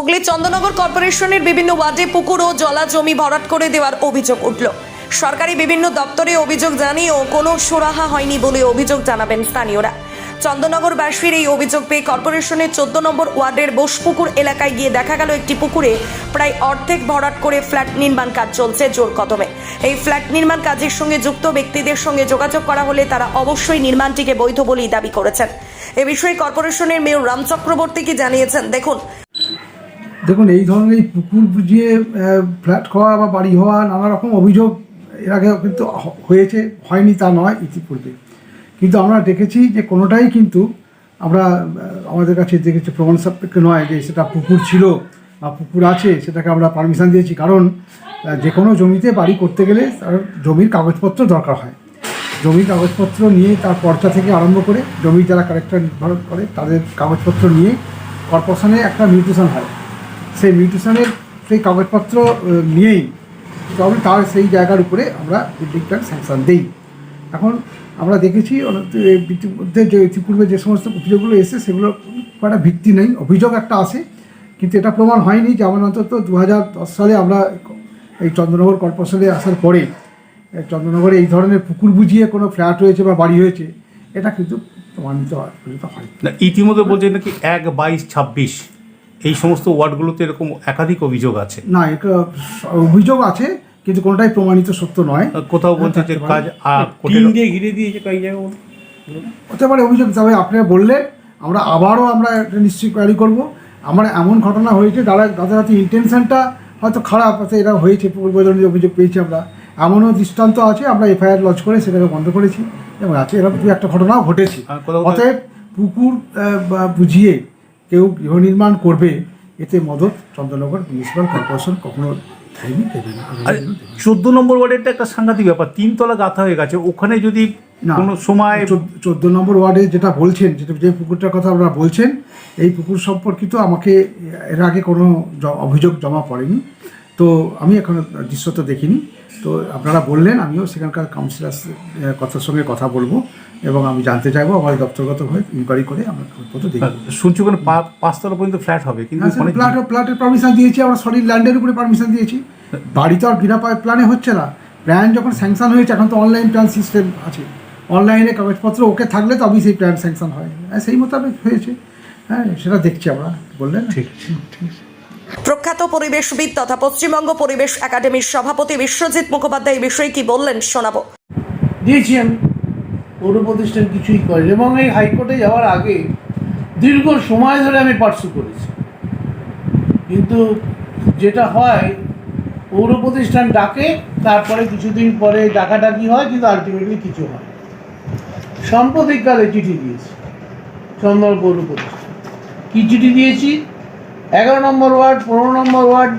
হুগলি চন্দ্রনগর কর্পোরেশনের বিভিন্ন ওয়ার্ডে পুকুর ও জলা জমি ভরাট করে দেওয়ার অভিযোগ উঠল। সরকারি বিভিন্ন দপ্তরে অভিযোগ জানিয়েও কোনো সুরাহা হয়নি বলে অভিযোগ জানাবেন স্থানীয়রা। চন্দননগরবাসীর এই অভিযোগ পেয়ে কর্পোরেশনের চোদ্দ নম্বর ওয়ার্ডের বোসপুকুর এলাকায় গিয়ে দেখা গেল একটি পুকুরে প্রায় অর্ধেক ভরাট করে ফ্ল্যাট নির্মাণ কাজ চলছে জোর কদমে। এই ফ্ল্যাট নির্মাণ কাজের সঙ্গে যুক্ত ব্যক্তিদের সঙ্গে যোগাযোগ করা হলে তারা অবশ্যই নির্মাণটিকে বৈধ বলেই দাবি করেছেন। এ বিষয়ে কর্পোরেশনের মেয়র রাম চক্রবর্তী কি জানিয়েছেন, দেখুন দেখুন, এই ধরনের এই পুকুর বুঝিয়ে ফ্ল্যাট হওয়া বা বাড়ি হওয়া নানা রকম অভিযোগ এর আগে কিন্তু হয়েছে, হয়নি তা নয় ইতিপূর্বে। কিন্তু আমরা দেখেছি যে কোনোটাই কিন্তু আমরা আমাদের কাছে দেখেছি প্রমাণ সাপেক্ষ নয় যে সেটা পুকুর ছিল বা পুকুর আছে, সেটাকে আমরা পারমিশন দিয়েছি। কারণ যে কোনো জমিতে বাড়ি করতে গেলে তার জমির কাগজপত্র দরকার হয়। জমির কাগজপত্র নিয়ে তার পর্চা থেকে আরম্ভ করে জমি যারা কারেক্টার নির্ধারণ করে তাদের কাগজপত্র নিয়ে কর্পোরেশনে একটা মিউটেশন হয়। সেই মিউটেশনের সেই কাগজপত্র নিয়েই তবে তার সেই জায়গার উপরে আমরা বিল্ডিং প্ল্যান স্যাংশন দিই। এখন আমরা দেখেছি ইতিমধ্যে যে, ইতিপূর্বে যে সমস্ত অভিযোগগুলো এসে সেগুলো একটা ভিত্তি নেই। অভিযোগ একটা আসে কিন্তু এটা প্রমাণ হয়নি যেমন অন্তত দু হাজার দশ সালে আমরা এই চন্দ্রনগর কর্পোরেশনে আসার পরে চন্দ্রনগরে এই ধরনের পুকুর বুঝিয়ে কোনো ফ্ল্যাট হয়েছে বা বাড়ি হয়েছে, এটা কিন্তু প্রমাণিত হয় ইতিমধ্যে বলছে নাকি এক বাইশ ছাব্বিশ এই সমস্ত ওয়ার্ডগুলোতে এরকম একাধিক অভিযোগ আছে? না এটা অভিযোগ আছে কিন্তু কোনোটাই প্রমাণিত সত্য নয়। কোথাও বলছে যে কাজ টিন দিয়ে ঘিরে দিয়েছে কয়েক জায়গায় হতে পারে অভিযোগ তবে আপনারা বললে আমরা আবারও আমরা এটা নিশ্চয়ই কোয়ারি করব। আমার এমন ঘটনা হয়েছে যারা তাদের হয়তো ইন্টেনশনটা হয়তো খারাপ হয়তো এটা হয়েছে পূর্বজনের অভিযোগ পেয়েছি আমরা। এমনও দৃষ্টান্ত আছে আমরা এফআইআর লঞ্চ করে সেটাকে বন্ধ করেছি। এবং আছে এরকম একটা ঘটনাও ঘটেছে। অতএব পুকুর বুঝিয়ে কেউ গৃহ নির্মাণ করবে এতে মদত চন্দ্রনগর মিউনিসিপ্যাল কর্পোরেশন কখনো দেয়নি দেবে না। চোদ্দ নম্বর ওয়ার্ডেরটা একটা সাংঘাতিক ব্যাপার তিনতলা গাথা হয়ে গেছে ওখানে যদি কোনো সময় চোদ্দ- চোদ্দ নম্বর ওয়ার্ডে যেটা বলছেন যেটা যে পুকুরটার কথা আপনারা বলছেন এই পুকুর সম্পর্কিত আমাকে এর আগে কোনো অভিযোগ জমা পড়েনি। তো আমি এখন দৃশ্যত দেখিনি। তো আপনারা বললেন আমিও সেখানকার কাউন্সিলার কথার সঙ্গে কথা বলব এবং আমি জানতে চাইব আমার দপ্তরগতভাবে ইনকোয়ারি করে আমরা দেখব শুনছি ওখানে পাঁচতলা পর্যন্ত ফ্ল্যাট হবে কিন্তু প্লাটের পারমিশন দিয়েছি আমরা সলিড ল্যান্ডের উপরে পারমিশন দিয়েছি। বাড়ি তো আর বিনা প্ল্যানে হচ্ছে না। প্ল্যান যখন স্যাংশন হয়েছে এখন তো অনলাইন প্ল্যান সিস্টেম আছে। অনলাইনে কাগজপত্র ওকে থাকলে তবেই সেই প্ল্যান স্যাংশন হয়। হ্যাঁ সেই মোতাবেক হয়েছে। হ্যাঁ সেটা দেখছি আমরা। বললেন? ঠিক। ঠিক আছে। প্রখ্যাত পরিবেশবিদ তথা পশ্চিমবঙ্গ পরিবেশ একাডেমির সভাপতি বিশ্বজিৎ মুখোপাধ্যায় এই বিষয়ে কি বললেন শোনাবো। দিয়েছি আমি পৌর প্রতিষ্ঠান কিছুই করে এবং এই হাইকোর্টে যাওয়ার আগে দীর্ঘ সময় ধরে আমি পার্সু করেছি। কিন্তু যেটা হয়, পৌর প্রতিষ্ঠান ডাকে, তারপরে কিছুদিন পরে ডাকাডাকি হয়, কিন্তু আলটিমেটলি কিছু হয় সাম্প্রতিককালে চিঠি দিয়েছি, চন্দন পৌর প্রতিষ্ঠান। কী চিঠি দিয়েছি? এগারো নম্বর ওয়ার্ড, পনেরো নম্বর ওয়ার্ড,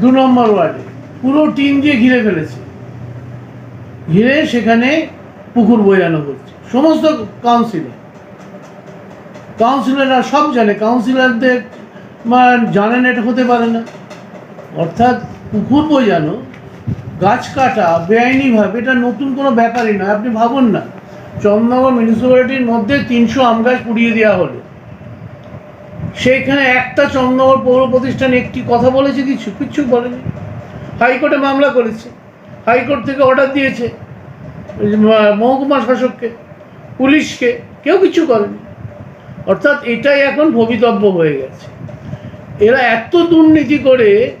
দু নম্বর ওয়ার্ডে। পুরো টিম দিয়ে ঘিরে ফেলেছে। ঘিরে সেখানে পুকুর বোঝানো হচ্ছে। সমস্ত কাউন্সিলর কাউন্সিলররা সব জানে। কাউন্সিলরদের মা- জানেন এটা হতে পারে না। অর্থাৎ পুকুর বোঝানো গাছ কাটা, বেআইনিভাবে, এটা নতুন কোনো ব্যাপারই নয় আপনি ভাবুন না, চন্দ্রনগর মিউনিসিপ্যালিটির মধ্যে তিনশো আম গাছ পুড়িয়ে দেওয়া হলো। সেইখানে একটা চন্দ্রনগর পৌর প্রতিষ্ঠান একটি কথা বলেছে কিছু? কিচ্ছু বলেনি। হাইকোর্টে মামলা করেছে। হাইকোর্ট থেকে অর্ডার দিয়েছে। মহকুমা শাসককে, পুলিশকে, কেউ কিছু করেনি। অর্থাৎ এটাই এখন ভবিতব্য হয়ে গেছে। এরা এত দুর্নীতি করে,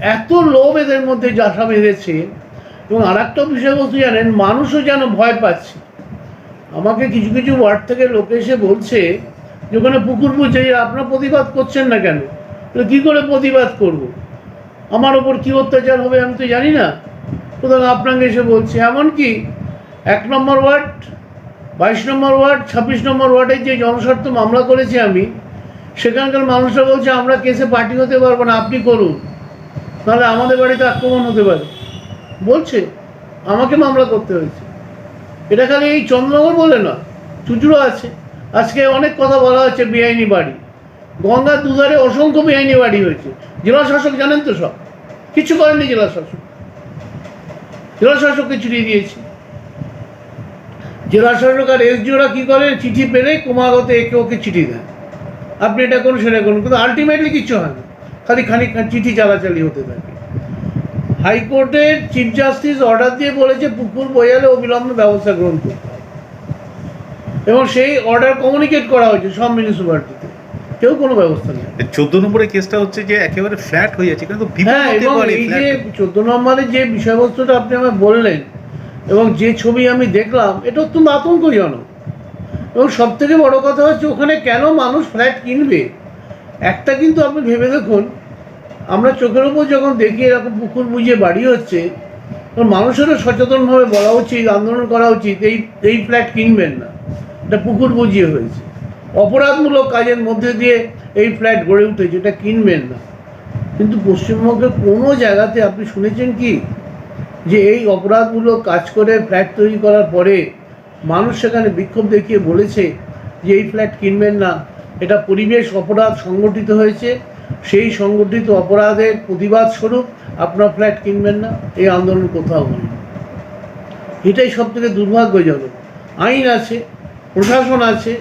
এত লোভ এদের মধ্যে জাসা বেঁধেছে। এবং আর একটা বিষয়বস্তু জানেন, মানুষও যেন ভয় পাচ্ছে। আমাকে কিছু কিছু ওয়ার্ড থেকে লোক এসে বলছে যে ওখানে পুকুর বুঝছে যে আপনারা প্রতিবাদ করছেন না কেন? বলে, কি করে প্রতিবাদ করব। আমার ওপর কী অত্যাচার হবে আমি তো জানি না। সুতরাং আপনাকে এসে বলছি এমনকি এক নম্বর ওয়ার্ড বাইশ নম্বর ওয়ার্ড ছাব্বিশ নম্বর ওয়ার্ডের যে জনস্বার্থ মামলা করেছি আমি সেখানকার মানুষরা বলছে আমরা কেসে পার্টি হতে পারব না আপনি করুন। তাহলে আমাদের বাড়িতে আক্রমণ হতে পারে। বলছে আমাকে মামলা করতে হয়েছে। এটা খালি এই চন্দ্রনগর বলে না চুচুড়ো আছে। আজকে অনেক কথা বলা হচ্ছে বেআইনি বাড়ি। গঙ্গার দুধারে অসংখ্য বেআইনি বাড়ি হয়েছে। জেলা শাসক জানেন তো সব? কিছু করেননি জেলা শাসক জেলা শাসককে চিঠি দিয়েছি। জেলা শাসক আর এসডিওরা কী করে চিঠি পেলে ক্রমাগত একে ওকে চিঠি দেন। আপনি এটা করুন, সেটা করুন, কিন্তু আলটিমেটলি কিচ্ছু হয় না। খালি খানিক চিঠি চালাচালি হতে থাকে। হাইকোর্টের চিফ জাস্টিস অর্ডার দিয়ে বলেছে, পুকুর বইয়ালে অবিলম্বে ব্যবস্থা গ্রহণ করতে এবং সেই অর্ডার কমিউনিকেট করা হয়েছে সব মিউনিসিপ্যালিটিতে কেউ কোনো ব্যবস্থা নেই। চোদ্দ নম্বরের কেসটা হচ্ছে যে একেবারে ফ্ল্যাট হয়ে যাচ্ছে কিন্তু হ্যাঁ এবং এই যে চোদ্দ নম্বরের যে বিষয়বস্তুটা আপনি আমায় বললেন এবং যে ছবি আমি দেখলাম এটা অত্যন্ত আতঙ্কজনক। এবং সব থেকে বড় কথা হচ্ছে ওখানে কেন মানুষ ফ্ল্যাট কিনবে? একটা কিন্তু আপনি ভেবে দেখুন আমরা চোখের উপর যখন দেখি এরকম পুকুর বুঝিয়ে বাড়ি হচ্ছে তখন মানুষেরও সচেতনভাবে বলা উচিত আন্দোলন করা উচিত এই এই ফ্ল্যাট কিনবেন না। এটা পুকুর বুঝিয়ে হয়েছে। অপরাধমূলক কাজের মধ্যে দিয়ে এই ফ্ল্যাট গড়ে উঠেছে, এটা কিনবেন না। কিন্তু পশ্চিমবঙ্গের কোনো জায়গাতে আপনি শুনেছেন কি? যে এই অপরাধমূলক কাজ করে ফ্ল্যাট তৈরি করার পরে মানুষ সেখানে বিক্ষোভ দেখিয়ে বলেছে যে এই ফ্ল্যাট কিনবেন না। এটা পরিবেশ অপরাধ সংগঠিত হয়েছে। সেই সংগঠিত অপরাধের প্রতিবাদ স্বরূপ আপনার ফ্ল্যাট কিনবেন না। এই আন্দোলন কোথাও হয়নি। এটাই সব থেকে দুর্ভাগ্যজনক। আইন আছে প্রশাসন আছে,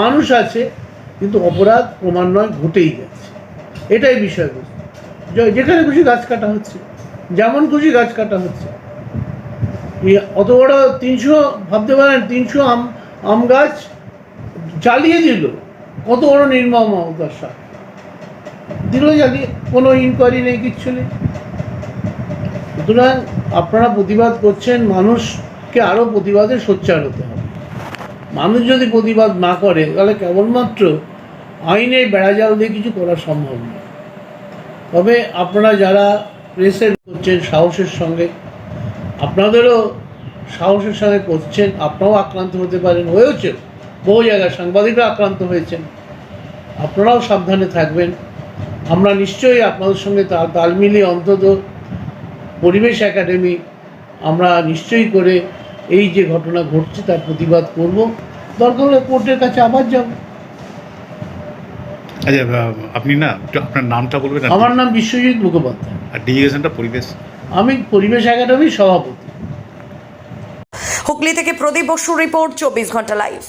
মানুষ আছে, কিন্তু অপরাধ ক্রমান্বয়ে ঘটেই যাচ্ছে। এটাই বিষয়বস্তু। যেখানে খুশি গাছ কাটা হচ্ছে, যেমন খুশি গাছ কাটা হচ্ছে। অত বড় তিনশো, ভাবতে পারেন, তিনশো আম আম গাছ জ্বালিয়ে দিল, কত বড় নির্মম দশা দিল জ্বালিয়ে, কোনো ইনকোয়ারি নেই, কিচ্ছু নেই। সুতরাং আপনারা প্রতিবাদ করছেন, মানুষকে আরও প্রতিবাদে সোচ্চার হতে হবে। মানুষ যদি প্রতিবাদ না করে, তাহলে কেবলমাত্র আইনের বেড়াজাল দিয়ে কিছু করা সম্ভব নয়। তবে আপনারা যারা প্রেসের করছেন, সাহসের সঙ্গে, আপনাদেরও সাহসের সঙ্গে করছেন, আপনারাও আক্রান্ত হতে পারেন। হয়েওছে, বহু জায়গায় সাংবাদিকরা আক্রান্ত হয়েছেন। আপনারাও সাবধানে থাকবেন। আমরা নিশ্চয়ই আপনাদের সঙ্গে তাল মিলিয়ে অন্তত পরিবেশ একাডেমি আমরা নিশ্চয়ই করে এই যে ঘটনা ঘটছে তার প্রতিবাদ করব। দরকার হলে কোর্টের কাছে আবার যাব। আচ্ছা আপনি না আপনার নামটা বলবেন আমার নাম বিশ্বজিৎ মুখোপাধ্যায়। আর ডিজিগেশনটা পরিবেশ? আমি পরিবেশ একাডেমির সভাপতি। হুগলি থেকে প্রদীপ বসুর রিপোর্ট চব্বিশ ঘণ্টা লাইভ